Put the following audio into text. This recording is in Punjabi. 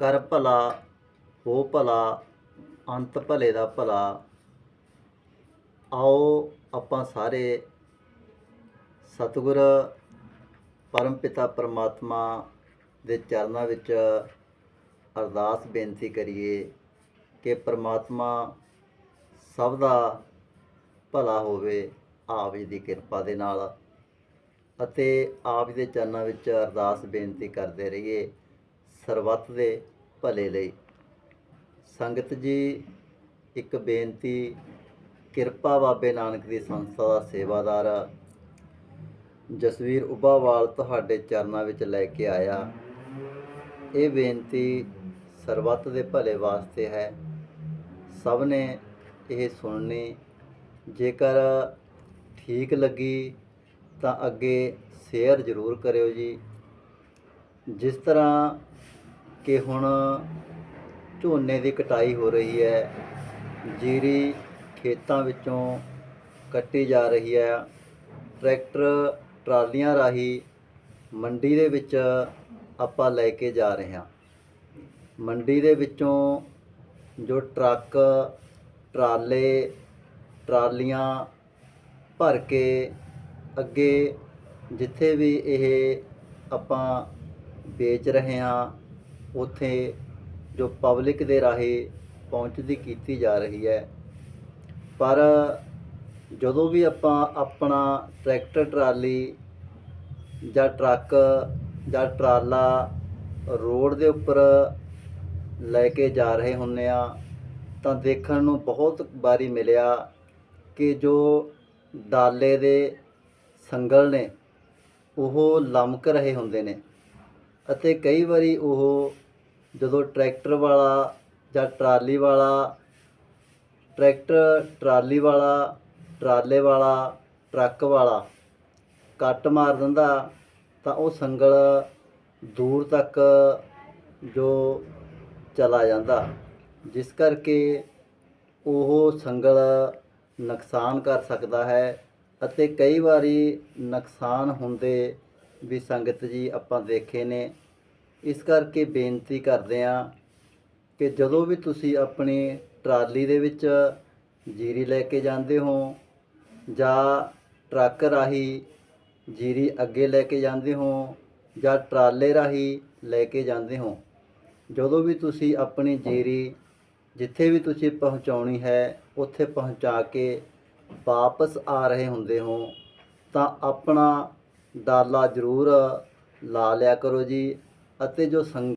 ਕਰ ਭਲਾ, ਹੋ ਭਲਾ, ਅੰਤ ਭਲੇ ਦਾ ਭਲਾ। ਆਓ ਆਪਾਂ ਸਾਰੇ ਸਤਿਗੁਰ ਪਰਮਪਿਤਾ ਪਰਮਾਤਮਾ ਦੇ ਚਰਨਾਂ ਵਿੱਚ ਅਰਦਾਸ ਬੇਨਤੀ ਕਰੀਏ ਕਿ ਪਰਮਾਤਮਾ ਸਭ ਦਾ ਭਲਾ ਹੋਵੇ ਆਪ ਜੀ ਦੀ ਕਿਰਪਾ ਦੇ ਨਾਲ। ਅਤੇ ਆਪ ਜੀ ਦੇ ਚਰਨਾਂ ਵਿੱਚ ਅਰਦਾਸ ਬੇਨਤੀ ਕਰਦੇ ਰਹੀਏ ਸਰਬੱਤ ਦੇ ਭਲੇ ਲਈ। ਸੰਗਤ ਜੀ, ਇੱਕ ਬੇਨਤੀ, ਕਿਰਪਾ ਬਾਬੇ ਨਾਨਕ ਦੀ ਸੰਸਥਾ ਦਾ ਸੇਵਾਦਾਰ ਜਸਵੀਰ ਉਬਾਵਾਲ ਤੁਹਾਡੇ ਚਰਨਾਂ ਵਿੱਚ ਲੈ ਕੇ ਆਇਆ। ਇਹ ਬੇਨਤੀ ਸਰਬੱਤ ਦੇ ਭਲੇ ਵਾਸਤੇ ਹੈ। ਸਭ ਨੇ ਇਹ ਸੁਣਨੀ। ਜੇਕਰ ਠੀਕ ਲੱਗੀ ਤਾਂ ਅੱਗੇ ਸ਼ੇਅਰ ਜ਼ਰੂਰ ਕਰਿਓ ਜੀ। ਜਿਸ ਤਰ੍ਹਾਂ ਕਿ ਹੁਣ ਝੋਨੇ ਦੀ ਕਟਾਈ ਹੋ ਰਹੀ ਹੈ, ਜੀਰੀ ਖੇਤਾਂ ਵਿੱਚੋਂ ਕੱਟੀ ਜਾ ਰਹੀ ਹੈ, ਟਰੈਕਟਰ ਟਰਾਲੀਆਂ ਰਾਹੀਂ ਮੰਡੀ ਦੇ ਵਿੱਚ ਆਪਾਂ ਲੈ ਕੇ ਜਾ ਰਹੇ ਹਾਂ। ਮੰਡੀ ਦੇ ਵਿੱਚੋਂ ਜੋ ਟਰੱਕ, ਟਰਾਲੇ, ਟਰਾਲੀਆਂ ਭਰ ਕੇ ਅੱਗੇ ਜਿੱਥੇ ਵੀ ਇਹ ਆਪਾਂ ਵੇਚ ਰਹੇ ਹਾਂ ਉੱਥੇ ਜੋ ਪਬਲਿਕ ਦੇ ਰਾਹੀਂ ਪਹੁੰਚਦੀ ਕੀਤੀ ਜਾ ਰਹੀ ਹੈ। ਪਰ ਜਦੋਂ ਵੀ ਆਪਾਂ ਆਪਣਾ ਟਰੈਕਟਰ ਟਰਾਲੀ ਜਾਂ ਟਰੱਕ ਜਾਂ ਟਰਾਲਾ ਰੋਡ ਦੇ ਉੱਪਰ ਲੈ ਕੇ ਜਾ ਰਹੇ ਹੁੰਨੇ ਆ ਤਾਂ ਦੇਖਣ ਨੂੰ ਬਹੁਤ ਵਾਰੀ ਮਿਲਿਆ ਕਿ ਜੋ ਡਾਲੇ ਦੇ ਸੰਗਲ ਨੇ, ਉਹ ਲਮਕ ਰਹੇ ਹੁੰਦੇ ਨੇ। ਅਤੇ ਕਈ ਵਾਰੀ ਉਹ ਜਦੋਂ ਟਰੈਕਟਰ ਵਾਲਾ ਜਾਂ ਟਰਾਲੀ ਵਾਲਾ, ਟਰੈਕਟਰ, ਟਰਾਲੀ ਵਾਲਾ, ਟਰਾਲੇ ਵਾਲਾ, ਟਰੱਕ ਵਾਲਾ ਕੱਟ ਮਾਰ ਦਿੰਦਾ, ਤਾਂ ਉਹ ਸੰਗਲ ਦੂਰ ਤੱਕ ਜੋ ਚਲਾ ਜਾਂਦਾ। ਜਿਸ ਕਰਕੇ ਉਹ ਸੰਗਲ ਨੁਕਸਾਨ ਕਰ ਸਕਦਾ ਹੈ ਅਤੇ ਕਈ ਵਾਰੀ ਨੁਕਸਾਨ ਹੁੰਦੇ ਵੀ ਸੰਗਤ ਜੀ ਆਪਾਂ ਦੇਖੇ ਨੇ। ਇਸ ਕਰਕੇ ਬੇਨਤੀ ਕਰਦੇ ਹਾਂ ਕਿ ਜਦੋਂ ਵੀ ਤੁਸੀਂ ਆਪਣੀ ਟਰਾਲੀ ਦੇ ਵਿੱਚ ਜੀਰੀ ਲੈ ਕੇ ਜਾਂਦੇ ਹੋ ਜਾਂ ਟਰੱਕ ਰਾਹੀਂ ਜੀਰੀ ਅੱਗੇ ਲੈ ਕੇ ਜਾਂਦੇ ਹੋ ਜਾਂ ਟਰਾਲੇ ਰਾਹੀਂ ਲੈ ਕੇ ਜਾਂਦੇ ਹੋ, ਜਦੋਂ ਵੀ ਤੁਸੀਂ ਆਪਣੀ ਜੀਰੀ ਜਿੱਥੇ ਵੀ ਤੁਸੀਂ ਪਹੁੰਚਾਉਣੀ ਹੈ, ਉੱਥੇ ਪਹੁੰਚਾ ਕੇ ਵਾਪਸ ਆ ਰਹੇ ਹੁੰਦੇ ਹੋ, ਤਾਂ ਆਪਣਾ ਡਾਲਾ ਜ਼ਰੂਰ ਲਾ ਲਿਆ ਕਰੋ ਜੀ ਅਤੇ ਜੋ ਸੰਗ